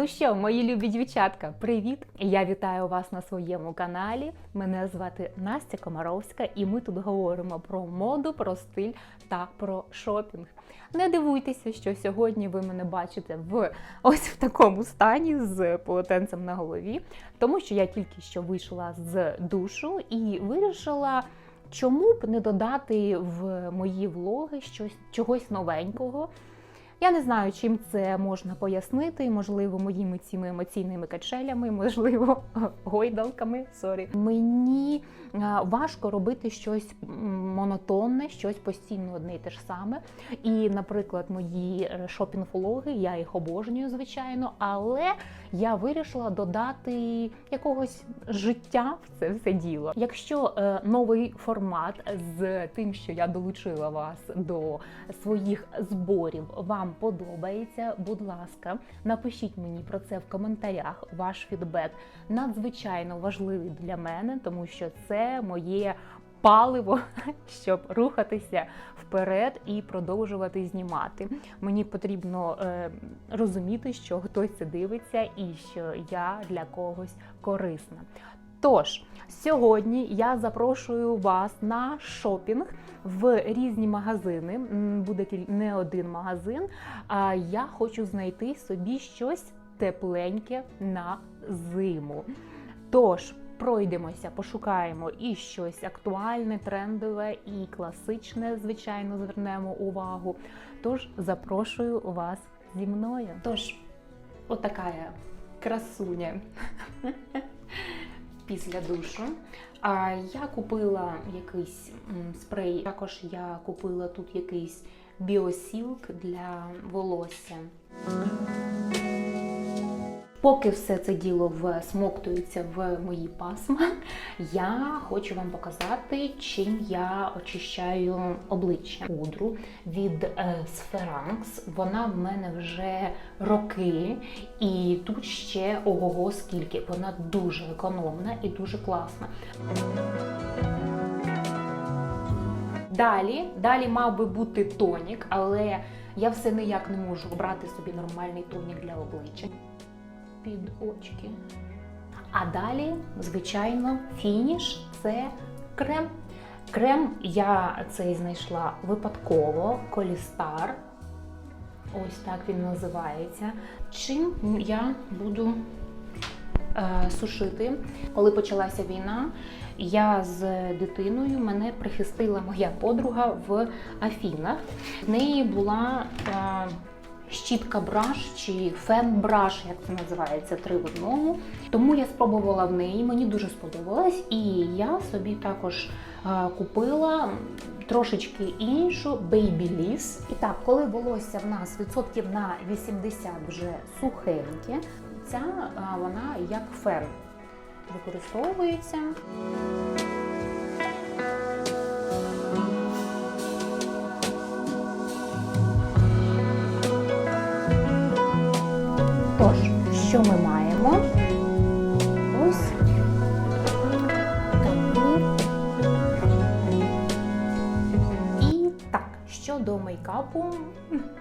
Ну що, мої любі дівчатка, привіт! Я вітаю вас на своєму каналі. Мене звати Настя Комаровська, і ми тут говоримо про моду, про стиль та про шопінг. Не дивуйтеся, що сьогодні ви мене бачите в ось в такому стані з полотенцем на голові, тому що я тільки що вийшла з душу і вирішила. Чому б не додати в мої влоги щось чогось новенького? Я не знаю, чим це можна пояснити. Можливо, моїми цими емоційними качелями, можливо, гойдалками. Сорі. Мені важко робити щось монотонне, щось постійно одне і те ж саме. І, наприклад, мої е, шопінг-влоги, я їх обожнюю, звичайно, але я вирішила додати якогось життя в це все діло. Якщо е, новий формат з тим, що я долучила вас до своїх зборів, вам подобається, будь ласка, напишіть мені про це в коментарях. Ваш фідбек надзвичайно важливий для мене, тому що це моє. Паливо, щоб рухатися вперед і продовжувати знімати. Мені потрібно е, розуміти, що хтось це дивиться і що я для когось корисна. Тож, сьогодні я запрошую вас на шопінг в різні магазини. Буде не один магазин. А я хочу знайти собі щось тепленьке на зиму. Тож. Пройдемося, пошукаємо і щось актуальне, трендове, і класичне, звичайно, звернемо увагу. Тож запрошую вас зі мною. Тож, отака красуня після душу. А я купила якийсь спрей. Також я купила тут якийсь біосілк для волосся. Поки все це діло всмоктується в мої пасма, я хочу вам показати, чим я очищаю обличчя пудру від Spheranx. Вона в мене вже роки, і тут ще ого-го скільки. Вона дуже економна і дуже класна. Далі, далі мав би бути тонік, але я все ніяк не можу обрати собі нормальний тонік для обличчя під очки. А далі, звичайно, фініш це крем. Крем я цей знайшла випадково, Колістар. Ось так він називається. Чим я буду е, сушити. Коли почалася війна, я з дитиною мене прихистила моя подруга в Афінах. В неї була е, щітка браш чи фен браш, як це називається, три в одному. Тому я спробувала в неї, мені дуже сподобалось, і я собі також е, купила трошечки іншу Babyliss. І так, коли волосся в нас відсотків на 80 вже сухеньке, ця е, вона як фен використовується. Що ми маємо? Ось. І так, щодо мейкапу,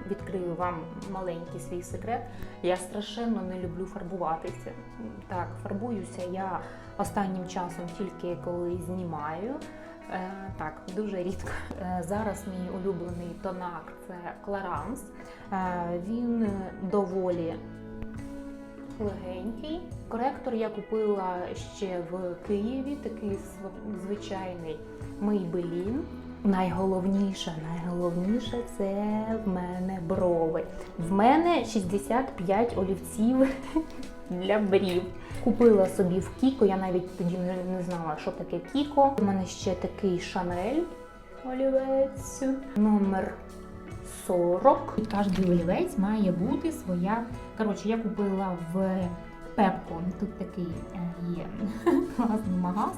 відкрию вам маленький свій секрет. Я страшенно не люблю фарбуватися. Так, фарбуюся я останнім часом тільки коли знімаю. Е, Так, дуже рідко. Е, Зараз мій улюблений тонак це Clarins. Е, Він доволі легенький. Коректор я купила ще в Києві, такий звичайний Maybelline. Найголовніше, найголовніше це в мене брови. В мене 65 олівців для брів. Купила собі в Кіко, я навіть тоді не, знала, що таке Кіко. У мене ще такий Шанель олівець номер 40. І кожен олівець має бути своя. Коротше, я купила в Пепко. Тут такий е, є класний магаз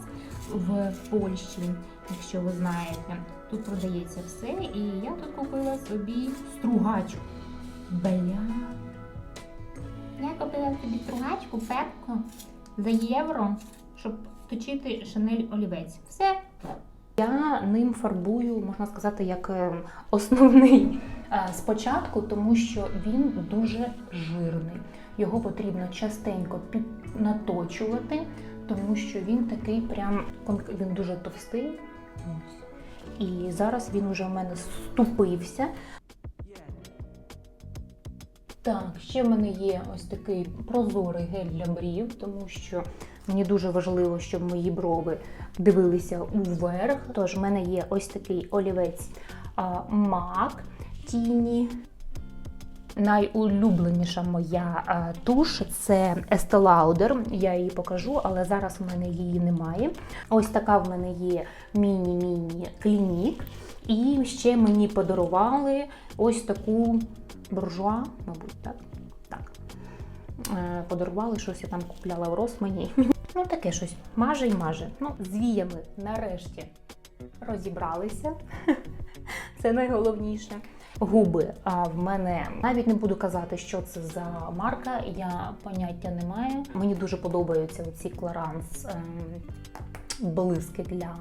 в Польщі, якщо ви знаєте. Тут продається все. І я тут купила собі стругач. Бля. Я купила собі стругачку Пепко за євро, щоб точити Шанель олівець. Все. Я ним фарбую, можна сказати, як е, основний Е, Спочатку, тому що він дуже жирний. Його потрібно частенько піднаточувати, тому що він такий прям він дуже товстий. І зараз він уже в мене ступився. Так, ще в мене є ось такий прозорий гель для брів, тому що мені дуже важливо, щоб мої брови дивилися уверх. Тож в мене є ось такий олівець MAC Тіні. Найулюбленіша моя а, туш це Estee Lauder. Я її покажу, але зараз в мене її немає. Ось така в мене є міні-міні клінік. І ще мені подарували ось таку буржуа, мабуть, так? Так. Е, Подарували щось я там купляла в Росмані. Ну, таке щось маже й маже. Ну, з віями нарешті розібралися. Це найголовніше. Губи. А в мене навіть не буду казати, що це за марка. Я поняття не маю. Мені дуже подобаються ці Clarins ем, блиски для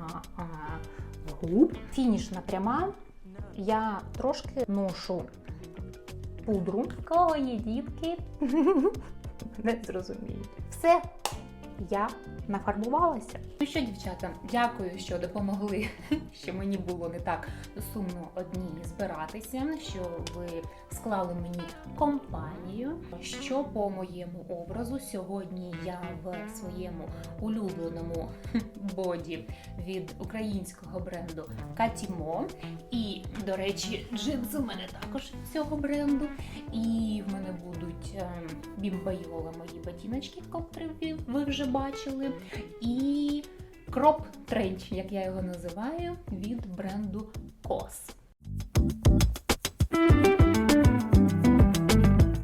губ. Фінішна пряма. Я трошки ношу пудру. Кого є дітки? Не зрозуміють. Все, я нафарбувалася. Ну що, дівчата, дякую, що допомогли, що мені було не так сумно одній збиратися, що ви склали мені компанію. Що по моєму образу сьогодні я в своєму улюбленому боді від українського бренду Катімо. І, до речі, джинси у мене також цього бренду. І в мене будуть ем, бімбайола мої ботиночки, котрі ви- вже бачили. І кроп тренч, як я його називаю, від бренду COS.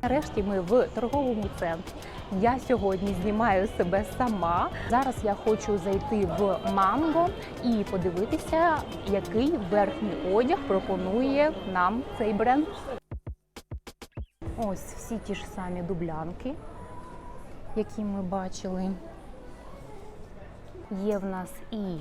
Нарешті ми в торговому центрі. Я сьогодні знімаю себе сама. Зараз я хочу зайти в Манго і подивитися, який верхній одяг пропонує нам цей бренд. Ось всі ті ж самі дублянки, які ми бачили. Є в нас і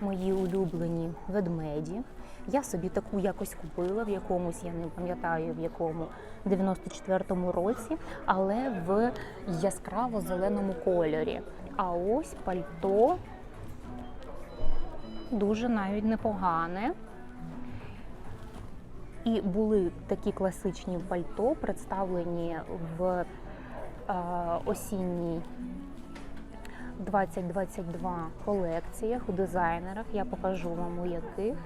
мої улюблені ведмеді. Я собі таку якось купила в якомусь, я не пам'ятаю в якому 94-му році, але в яскраво-зеленому кольорі. А ось пальто дуже навіть непогане. І були такі класичні пальто, представлені в е, осінній 2022 колекціях у дизайнерах. Я покажу вам у яких.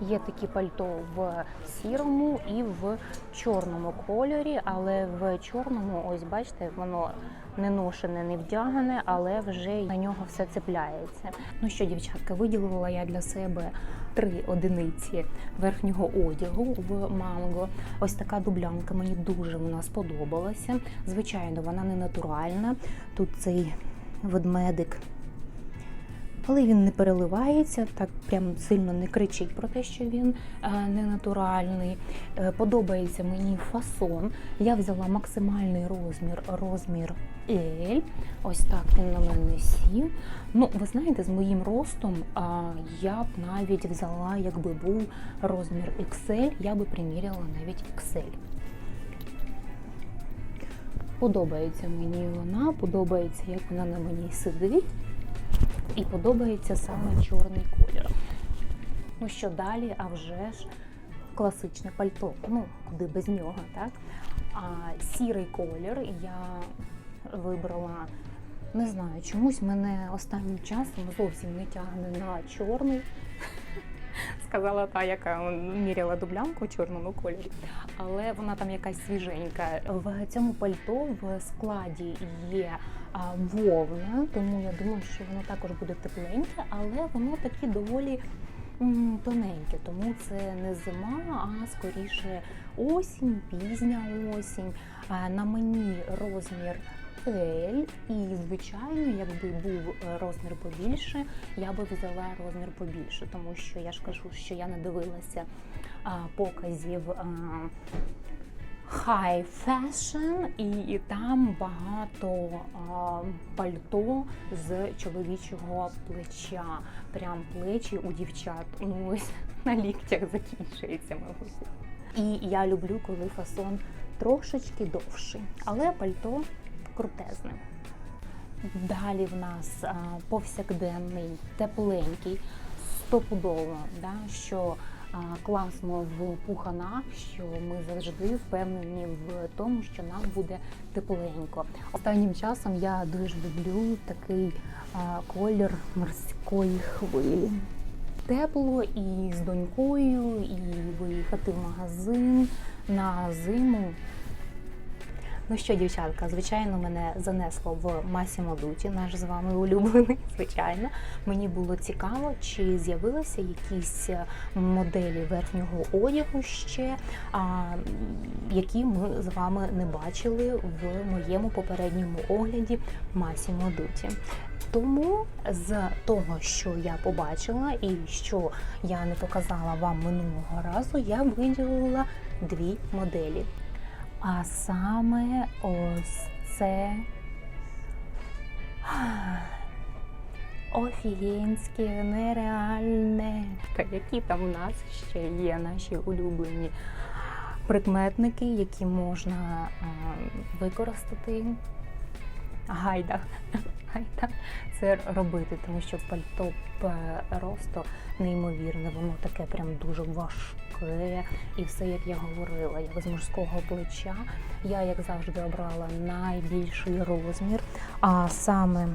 Є такі пальто в сірому і в чорному кольорі, але в чорному, ось бачите, воно не ношене, не вдягане, але вже на нього все цепляється. Ну що, дівчатка, виділила я для себе три одиниці верхнього одягу в манго. Ось така дублянка мені дуже вона сподобалася. Звичайно, вона не натуральна. Тут цей ведмедик. Але він не переливається, так прям сильно не кричить про те, що він е, не натуральний. Е, Подобається мені фасон. Я взяла максимальний розмір, розмір L. Ось так він на мене сів. Ну, ви знаєте, з моїм ростом я б навіть взяла, якби був розмір XL, я би приміряла навіть XL. Подобається мені вона, подобається, як вона на мені сидить. І подобається саме чорний колір. Ну що далі, а вже ж класичне пальто. Ну, куди без нього, так? А сірий колір я вибрала, не знаю, чомусь мене останнім часом зовсім не тягне на чорний. Сказала та, яка міряла дублянку чорному кольорі, але вона там якась свіженька. В цьому пальто в складі є вовна, тому я думаю, що воно також буде тепленьке, але воно таке доволі тоненьке, тому це не зима, а скоріше осінь, пізня осінь. На мені розмір L, і звичайно, якби був е, розмір побільше, я би взяла розмір побільше, тому що я ж кажу, що я не дивилася а, показів. А, High fashion, і, і там багато а, пальто з чоловічого плеча. Прям плечі у дівчат. Ну ось на ліктях закінчується, мабуть. І я люблю, коли фасон трошечки довший, але пальто крутезне. Далі в нас а, повсякденний, тепленький, стопудово, да, що а, класно в пуханах, що ми завжди впевнені в тому, що нам буде тепленько. Останнім часом я дуже люблю такий а, колір морської хвилі. Тепло і з донькою, і виїхати в магазин на зиму. Ну що, дівчатка, звичайно, мене занесло в Масімо Дуті, наш з вами улюблений. Звичайно, мені було цікаво, чи з'явилися якісь е, моделі верхнього одягу ще, а, які ми з вами не бачили в моєму попередньому огляді Масімо Дуті. Тому з того, що я побачила і що я не показала вам минулого разу, я виділила дві моделі. А саме ось це офігенське, нереальне. Та які там у нас ще є наші улюблені прикметники, які можна а, використати. Гайда. Гайда це робити, тому що пальто просто неймовірне, воно таке прям дуже важке. І все, як я говорила, як з мужського плеча. Я, як завжди, обрала найбільший розмір, а саме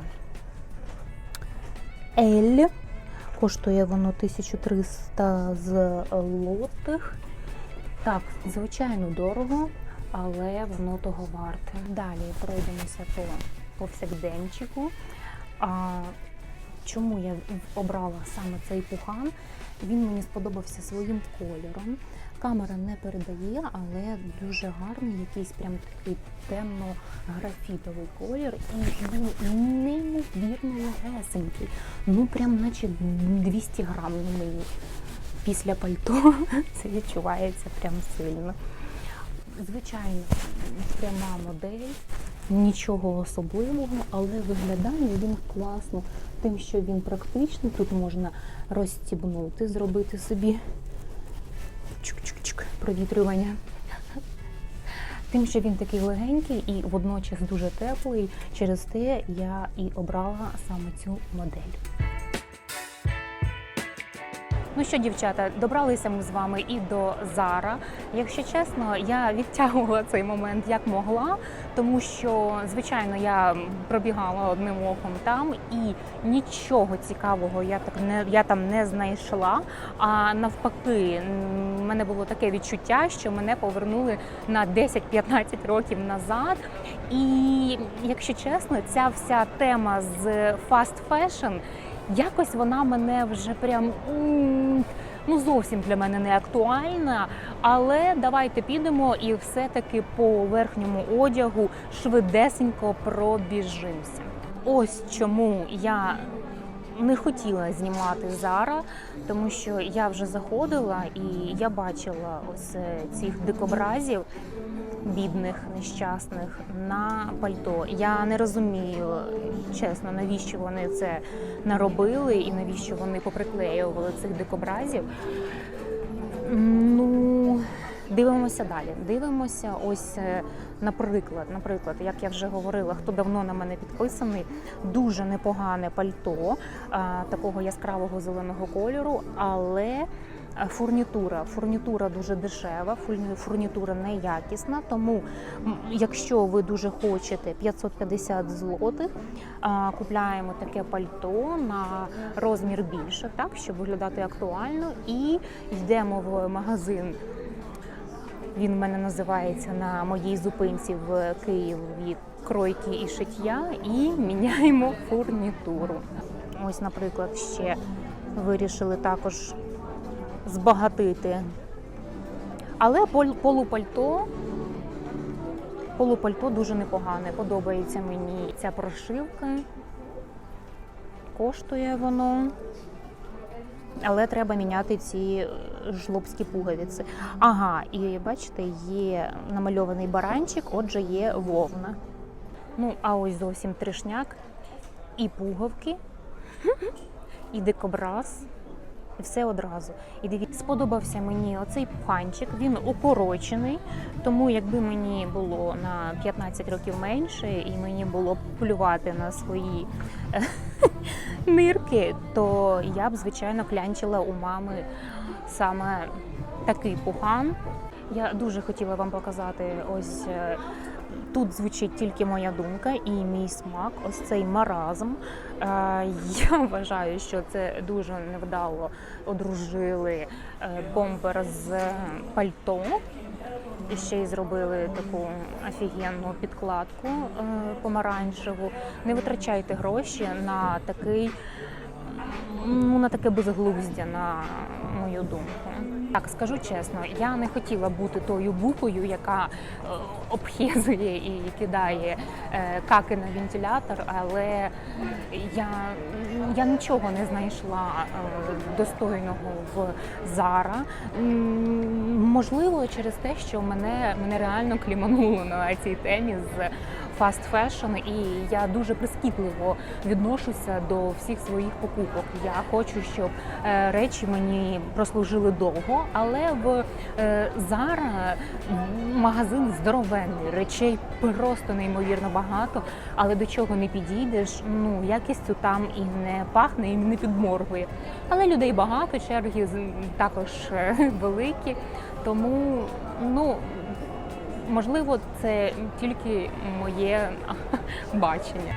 L. Коштує воно 1300 злотих. Так, звичайно, дорого, але воно того варте. Далі пройдемося по повсякденчику. А, чому я обрала саме цей пухан? Він мені сподобався своїм кольором. Камера не передає, але дуже гарний, якийсь прям такий темно-графітовий колір і він неймовірно легесенький. Ну прям наче 200 грам на мені. Після пальто це відчувається прям сильно. Звичайно, пряма модель, нічого особливого, але виглядає він класно, тим, що він практичний. Тут можна розстібнути, зробити собі чук-чук-чук провітрювання. Тим, що він такий легенький і водночас дуже теплий, через те я і обрала саме цю модель. Ну що, дівчата, добралися ми з вами і до Зара. Якщо чесно, я відтягувала цей момент як могла, тому що, звичайно, я пробігала одним оком там і нічого цікавого я так не я там не знайшла. А навпаки, в мене було таке відчуття, що мене повернули на 10-15 років назад. І якщо чесно, ця вся тема з фаст фешн. Якось вона мене вже прям ну зовсім для мене не актуальна. Але давайте підемо і все-таки по верхньому одягу швидесенько пробіжимося. Ось чому я не хотіла знімати зараз, тому що я вже заходила і я бачила ось е, цих дикобразів бідних, нещасних на пальто. Я не розумію, чесно, навіщо вони це наробили і навіщо вони поприклеювали цих дикобразів. Ну, дивимося далі. Дивимося, ось, е, наприклад, наприклад, як я вже говорила, хто давно на мене підписаний, дуже непогане пальто а, такого яскравого зеленого кольору, але Фурнітура, фурнітура дуже дешева, фурнітура неякісна. Тому, якщо ви дуже хочете 550 злотих, купляємо таке пальто на розмір більше, так щоб виглядати актуально, і йдемо в магазин. Він в мене називається на моїй зупинці в Києві кройки і шиття, і міняємо фурнітуру. Ось, наприклад, ще вирішили також збагатити. Але полупальто, полупальто дуже непогане. Подобається мені ця прошивка. Коштує воно. Але треба міняти ці жлобські пуговиці. Ага, і бачите, є намальований баранчик, отже, є вовна. Ну, а ось зовсім тришняк. І пуговки, і дикобраз все одразу. І дивіться, сподобався мені оцей пуханчик, він укорочений, тому якби мені було на 15 років менше, і мені було б плювати на свої е, нирки, то я б, звичайно, клянчила у мами саме такий пухан. Я дуже хотіла вам показати ось. Тут звучить тільки моя думка і мій смак, ось цей маразм. Е, Я вважаю, що це дуже невдало одружили е, бомбер з пальто. І ще й зробили таку офігенну підкладку е, помаранчеву. Не витрачайте гроші на такий ну, на таке безглуздя, на мою думку. Так, скажу чесно, я не хотіла бути тою букою, яка е, обхизує і кидає е, каки на вентилятор, але я, я нічого не знайшла е, достойного в Зара. Можливо, через те, що мене, мене реально клімануло на цій темі з фаст фешн, і я дуже прискіпливо відношуся до всіх своїх покупок. Я хочу, щоб е, речі мені прослужили довго, але в е, Zara магазин здоровенний, речей просто неймовірно багато. Але до чого не підійдеш, ну якістю там і не пахне, і не підморгує. Але людей багато, черги також е, великі. Тому ну можливо, це тільки моє бачення.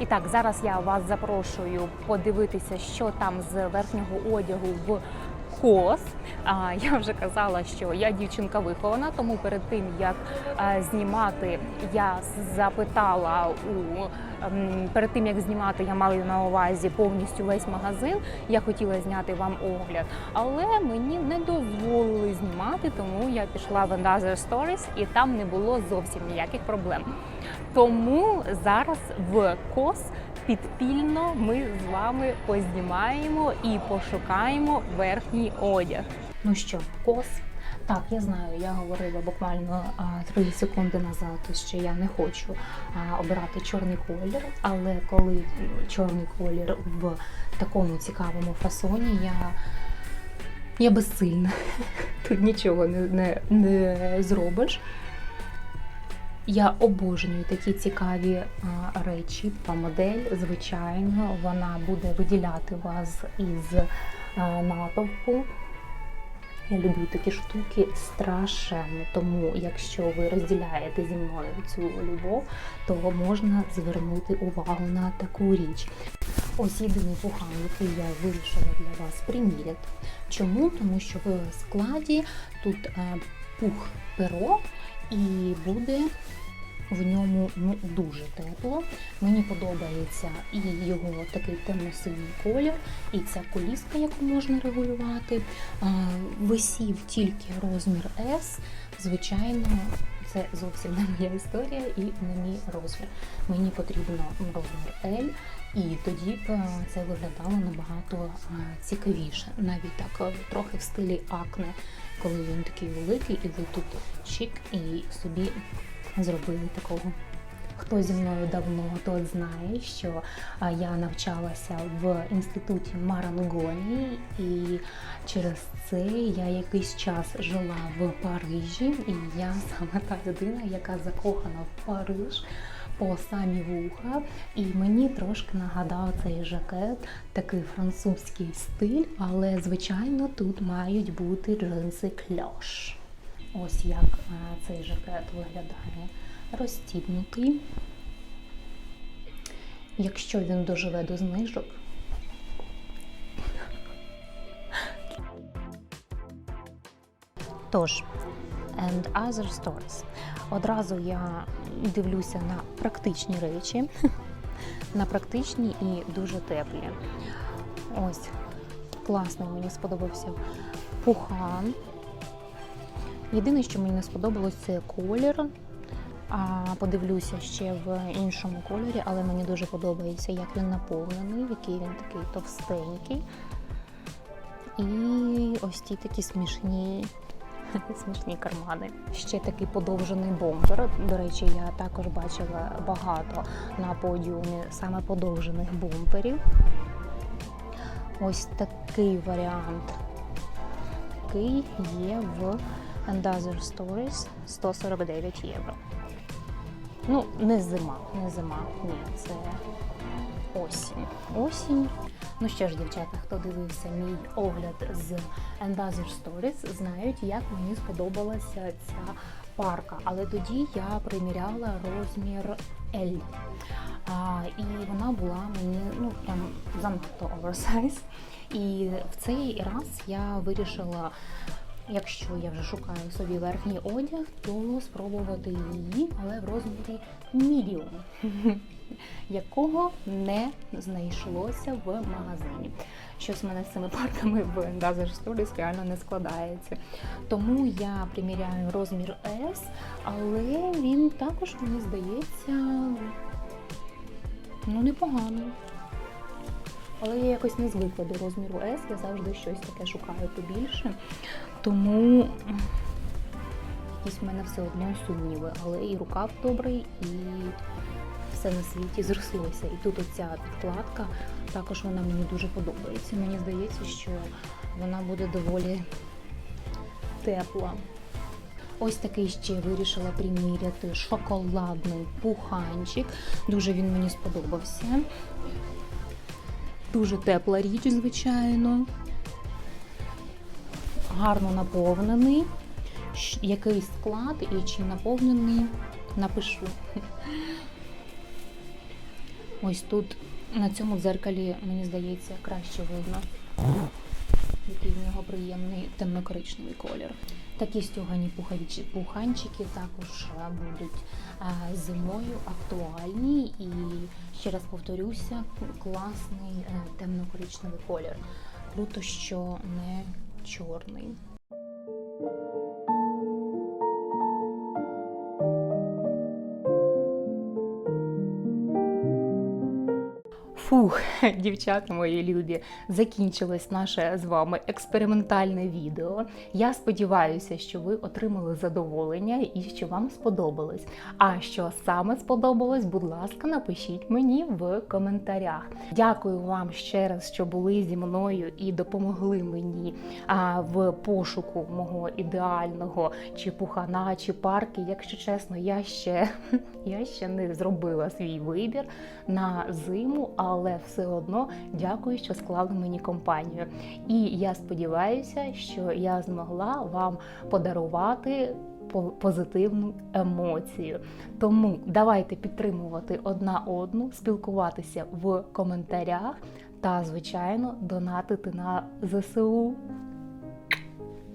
І так, зараз я вас запрошую подивитися, що там з верхнього одягу в кос. А, я вже казала, що я дівчинка вихована, тому перед тим як знімати, я запитала у ем, перед тим як знімати, я мала на увазі повністю весь магазин. Я хотіла зняти вам огляд, але мені не дозволили знімати, тому я пішла в Another Stories і там не було зовсім ніяких проблем. Тому зараз в кос підпільно ми з вами познімаємо і пошукаємо верхній одяг. Ну що, кос? Так, я знаю, я говорила буквально а, 3 секунди назад, що я не хочу обирати чорний колір, але коли чорний колір в такому цікавому фасоні, я, я безсильна. Тут нічого не, не, не зробиш. Я обожнюю такі цікаві а, речі. Та модель, звичайно, вона буде виділяти вас із а, натовпу. Я люблю такі штуки страшенно. Тому, якщо ви розділяєте зі мною цю любов, то можна звернути увагу на таку річ. Ось єдиний пухан, який я вирішила для вас приміряти. Чому? Тому що в складі тут е, пух перо і буде в ньому ну, дуже тепло. Мені подобається і його такий темно-синій колір, і ця коліска, яку можна регулювати. Висів тільки розмір S. Звичайно, це зовсім не моя історія і не мій розмір. Мені потрібно розмір L. І тоді б е, це виглядало набагато е, цікавіше, навіть так е, трохи в стилі акне, коли він такий великий, і ви тут чик і собі зробили такого. Хто зі мною давно, той знає, що я навчалася в інституті Марангоні, і через це я якийсь час жила в Парижі, і я саме та людина, яка закохана в Париж по самі вуха. І мені трошки нагадав цей жакет, такий французький стиль, але звичайно тут мають бути джинси кльош. Ось як е, цей жакет виглядає розстібнутий. Якщо він доживе до знижок. Тож, and other stories. Одразу я дивлюся на практичні речі, на практичні і дуже теплі. Ось, класний мені сподобався пухан. Єдине, що мені не сподобалось, це колір. А подивлюся ще в іншому кольорі, але мені дуже подобається, як він наповнений, який він такий товстенький. І ось ті такі смішні Смішні кармани. Ще такий подовжений бомбер. До речі, я також бачила багато на подіумі саме подовжених бомперів. Ось такий варіант, який є в And Other Stories 149 євро. Ну, не зима, не зима, ні, це осінь. Осінь. Ну що ж, дівчата, хто дивився мій огляд з And Other Stories, знають, як мені сподобалася ця парка. Але тоді я приміряла розмір L. А, і вона була мені ну прям занадто оверсайз. І в цей раз я вирішила, якщо я вже шукаю собі верхній одяг, то спробувати її, але в розмірі medium, якого не знайшлося в магазині. Щось мене з цими парками в Other Stories реально не складається. Тому я приміряю розмір S, але він також, мені здається, ну непоганий. Але я якось не звикла до розміру S, я завжди щось таке шукаю побільше. Тому якісь в мене все одно сумніви. Але і рукав добрий, і все на світі зрослося. І тут оця підкладка, також вона мені дуже подобається. Мені здається, що вона буде доволі тепла. Ось такий ще вирішила приміряти шоколадний пуханчик. Дуже він мені сподобався. Дуже тепла річ, звичайно. Гарно наповнений. Який склад і чим наповнений, напишу. Ось тут на цьому дзеркалі, мені здається, краще видно. Який в нього приємний темно-коричневий колір. Такі стюгані пуханчики також е, будуть е, зимою актуальні і ще раз повторюся, класний е, темно-коричневий колір. Круто, що не чорний. Фух, дівчата мої любі, закінчилось наше з вами експериментальне відео. Я сподіваюся, що ви отримали задоволення і що вам сподобалось. А що саме сподобалось, будь ласка, напишіть мені в коментарях. Дякую вам ще раз, що були зі мною і допомогли мені в пошуку мого ідеального чи пухана, чи парки. Якщо чесно, я ще, я ще не зробила свій вибір на зиму, але все одно дякую, що склали мені компанію. І я сподіваюся, що я змогла вам подарувати позитивну емоцію. Тому давайте підтримувати одна одну, спілкуватися в коментарях та, звичайно, донатити на ЗСУ.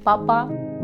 Па-па!